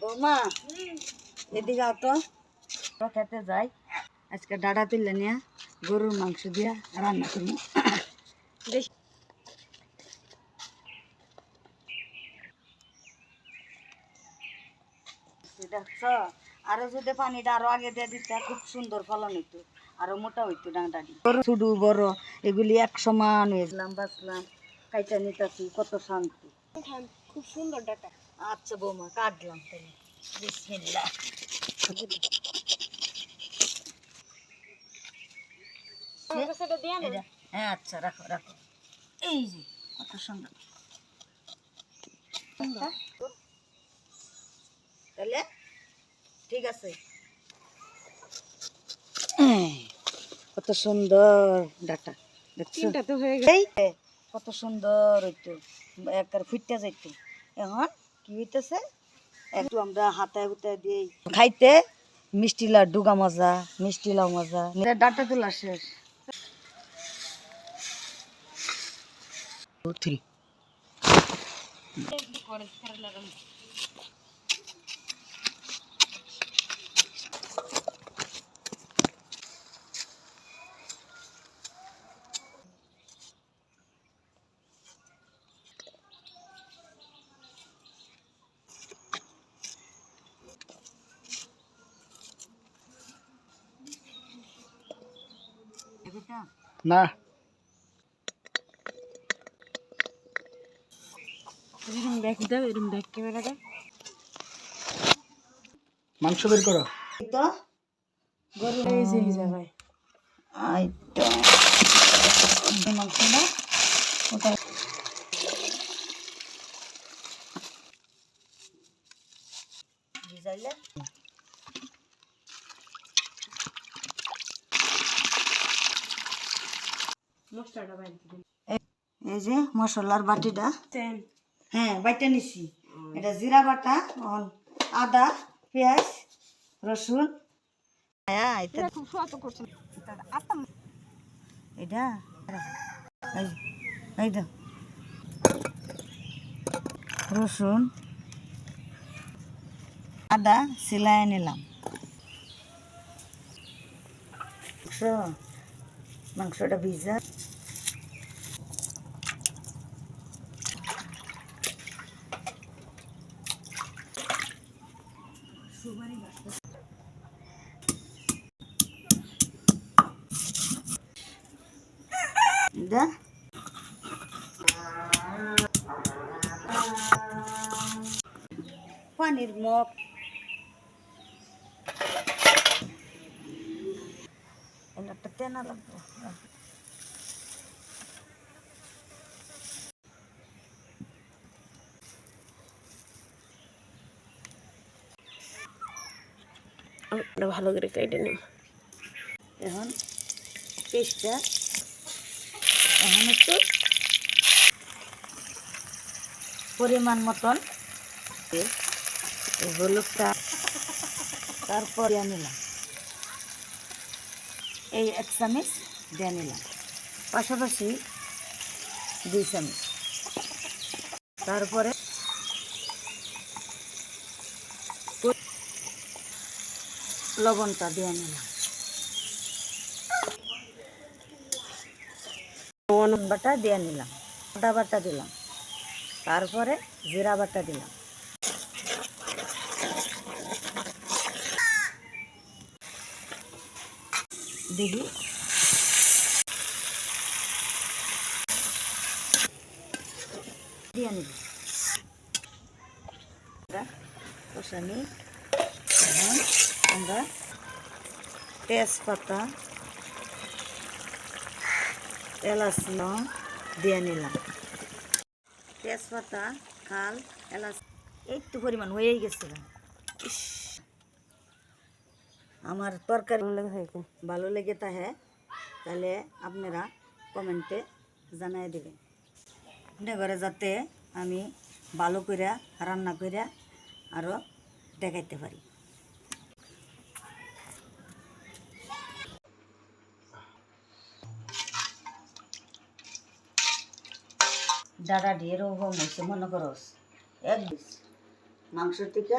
বৌমা, এদিকে খেতে যাই। আজকে তুললে নিয়ে গরুর মাংস দিয়া রান্না করব। দেখছ? আরও যদি পানিটা আরও আগে দিয়ে দিতে, খুব সুন্দর ফলন হইতো। আরও মোটা হইতো ডাংডাটি ছোট বড় এগুলি এক সমান হয়েছিলাম বাঁচলাম, কাইটা নিতাছি, কত শান্তি। খুব সুন্দর ডাটা। আচ্ছা বৌমা কাটলাম তাহলে। এটা হ্যাঁ আচ্ছা রাখো রাখো। এই যে কত সুন্দর। তাহলে ঠিক আছে। কত সুন্দর ডাটা তিনটা তো হয়ে গেছে। কত সুন্দর হইতো একবার ফুটতে যাইতো। এখন কি হইতেছে? একটু আমরা হাতে হুতায় দিই খাইতে মিষ্টি লাড্ডু গা মজা মিষ্টি লাউ মজা। ডাটা তোলা শেষ। থ্রি না। মাংস বের করো। তো গরু এই যে আই তো মাংসটা ওটা ভিজাইলে মশলাটা বাইরে এই যে মশলার বাটিটা। হ্যাঁ বাইটা নিছি। এটা জিরা বাটা আদা পেঁয়াজ রসুন। হ্যাঁ এটা এই দাও রসুন আদা সিলাই নিলাম। মাংসটা ভিজা দা পানির মগ তেনা লাগবে এটা ভালো করে কেটে নিন এখন পেস্টটা এখন একটু পরিমাণ মতন হলুদটা তারপর দিয়ে নিলাম এই এক চামচ দিয়ে নিলাম। পাশাপাশি দুই চামচ। তারপরে লবণটা দিয়ে নিলাম। লবণ বাটা দিয়ে নিলাম। বাটা দিলাম। তারপরে জিরা বাটা দিলাম। দেখি দিয়ে কষানি আমরা তেজপাতা এলাচ লং দিয়ে নিলাম। তেজপাতা খাল এলাচ একটু পরিমাণ হয়েই গেছিল ইস, আমার তরকারি ভালো লেগে তাহে তাহলে আপনারা কমেন্টে জানাই দেবেন। আপনার ঘরে যাতে আমি ভালো করে রান্না করে আরও দেখাইতে পারি। দাদা ঢের ওরকম হয়েছে, মনে করস এক মাংস থেকে